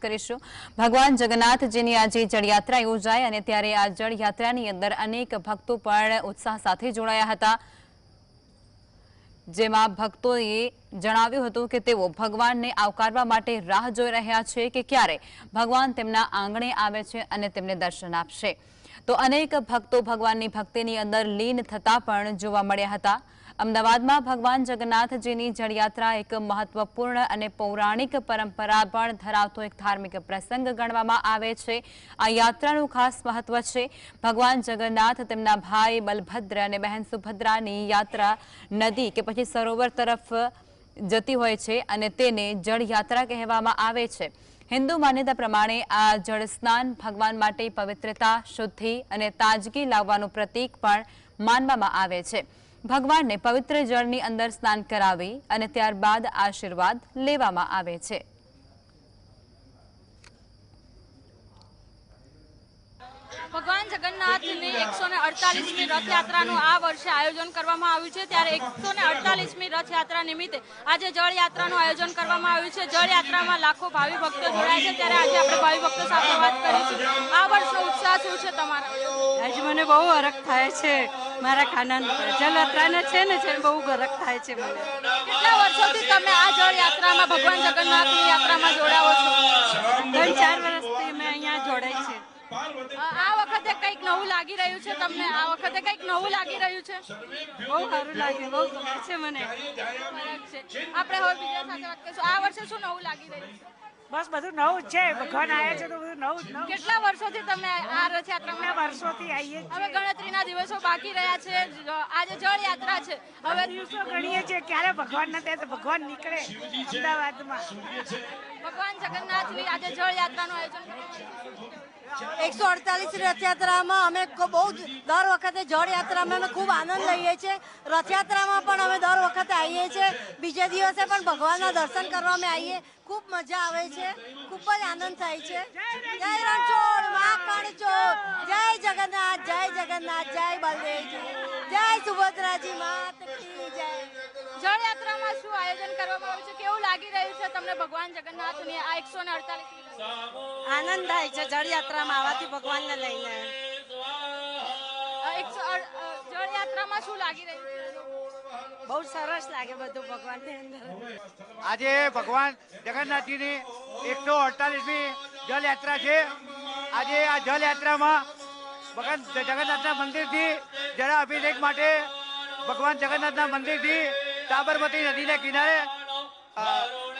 કરીશું. ભગવાન જગન્નાથજીની આજે જળયાત્રા યોજાય અને ત્યારે આ જળયાત્રાની અંદર અનેક ભક્તો પણ ઉત્સાહ સાથે જોડાયા હતા. જેમાં ભક્તોએ જણાવ્યું હતું કે તેઓ ભગવાનને આવકારવા માટે રાહ જોઈ રહ્યા છે કે ક્યારે ભગવાન તેમના આંગણે આવે છે અને તેમને દર્શન આપશે. તો અનેક ભક્તો ભગવાનની ભક્તિની અંદર લીન થતા પણ જોવા મળ્યા હતા. અમદાવાદમાં ભગવાન જગન્નાથજીની જળયાત્રા એક મહત્વપૂર્ણ અને પૌરાણિક પરંપરા પણ ધરાવતો એક ધાર્મિક પ્રસંગ ગણવામાં આવે છે. આ યાત્રાનું ખાસ મહત્વ છે. ભગવાન જગન્નાથ તેમના ભાઈ બલભદ્ર અને બહેન સુભદ્રાની યાત્રા નદી કે પછી સરોવર તરફ જતી હોય છે અને તેને જળયાત્રા કહેવામાં આવે છે. હિન્દુ માન્યતા પ્રમાણે આ જળ સ્નાન ભગવાન માટે પવિત્રતા, શુદ્ધિ અને તાજગી લાવવાનું પ્રતીક પણ માનવામાં આવે છે. ભગવાનને પવિત્ર જળની અંદર સ્નાન કરાવી અને ત્યારબાદ આશીર્વાદ લેવામાં આવે છે. ભગવાન જગન્નાથની એકસો ને અડતાલીસમી રથયાત્રાનું આ વર્ષે આયોજન કરવામાં આવ્યું છે. ત્યારે એકસો ને અડતાલીસમી રથયાત્રા નિમિત્તે આજે જળયાત્રાનું આયોજન કરવામાં આવ્યું છે. જળયાત્રામાં લાખો ભાવિ ભક્તો જોડાય છે. ત્યારે આજે આપણે ભાવિ ભક્તો સાથે વાત કરીશું. આ વર્ષનો ઉત્સાહ શું છે તમારો? આજે મને બહુ અરખ થાય છે. મારા ખાના જલયાત્રાને છે ને છે બહુ અરખ થાય છે મને. કેટલા વર્ષોથી તમે આ જળયાત્રામાં ભગવાન જગન્નાથની યાત્રામાં જોડાવો છો ત્રણ ચાર વર્ષથી મેં અહીંયા જોડાઈ છે અ, આ વખતે કંઈક નવું લાગી રહ્યું છે તમને આ વખતે કંઈક નવું લાગી રહ્યું છે? બહુ સારું લાગે બહુ ગમે છે મને. આપણે હવે બીજા સાથે વાત કરીશું. આ વર્ષે શું નવું લાગી રહ્યું છે? બસ બધું નવું જ છે. ભગવાન આવ્યા છે તો બધું નવું જ નવું કેટલા વર્ષોથી તમે આ રથયાત્રા વર્ષોથી આવીએ હવે ગણતરીના દિવસો બાકી રહ્યા છે. આજે જળ યાત્રા છે હવે દિવસો ગણીએ છીએ. ક્યારે ભગવાન ના ત્યાં તો ભગવાન નીકળે અમદાવાદમાં. ભગવાન જગન્નાથની આજે જળ યાત્રાનું આયોજન કરવામાં આવ્યું છે. એકસો અડતાલીસ રથયાત્રામાં અમે બહુ દર વખતે જળ યાત્રામાં અમે ખૂબ આનંદ લઈએ છીએ. રથયાત્રામાં પણ અમે દર વખતે આવીએ છીએ. બીજે દિવસે પણ ભગવાનના દર્શન કરવા અમે આવીએ. ખૂબ મજા આવે છે. ખૂબ જ આનંદ થાય છે. જય રણછોડ મા જય જગન્નાથ જય જગન્નાથ જય બલદેવજી. જય સુભદ્રાજી માત કી જય. જળ યાત્રામાં શું આયોજન કરવામાં આવ્યું છે? કેવું લાગી રહ્યું છે તમને ભગવાન જગન્નાથની આ એકસો ને અડતાલીસ આનંદ થાય છે જળયાત્રામાં આવવાથી ભગવાનને લઈને. એકસો અડ- જળ યાત્રામાં શું લાગી રહ્યું છે? બહુ સરસ લાગે બધું ભગવાનની અંદર. આજે ભગવાન જગન્નાથજીની એકસો અડતાલીસમી જળયાત્રા છે. આજે આ જલયાત્રામાં ભગવાન જગન્નાથના મંદિરથી જળા અભિષેક માટે ભગવાન જગન્નાથના મંદિરથી સાબરમતી નદીના કિનારે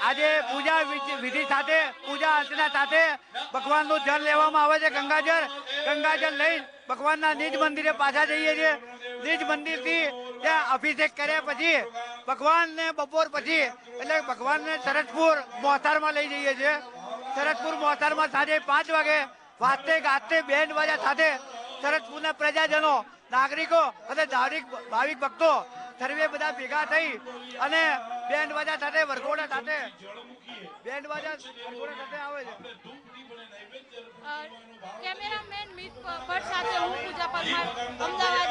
આજે પૂજા વિધિ- સાથે, પૂજા અર્ચના સાથે ભગવાનનું જળ લેવામાં આવે છે, ગંગાજળ. ગંગાજળ લઈ ભગવાનના નિજ મંદિરે પાછા જઈએ છીએ. નિજ મંદિરથી ત્યાં અભિષેક કર્યા પછી ભગવાનને બપોર પછી, એટલે ભગવાનને સરસપુર મોહતારમાં લઈ જઈએ છીએ. સરસપુર મોહતારમાં સાંજે પાંચ વાગે વાજતે ગાતે બેન્ડ બાજા સાથે સરસપુરના પ્રજાજનો, નાગરિકો અને ધાર્મિક ભાવિક ભક્તો સર્વે બધા ભેગા થઈ અને બેન્ડ વાજા સાથે વરઘોડા સાથે બેન્ડ બાજા વરઘોડા સાથે આવે છે. કેમેરામેન મિત ભટ્ટ સાથે હું પૂજા પરમાર અમદાવાદ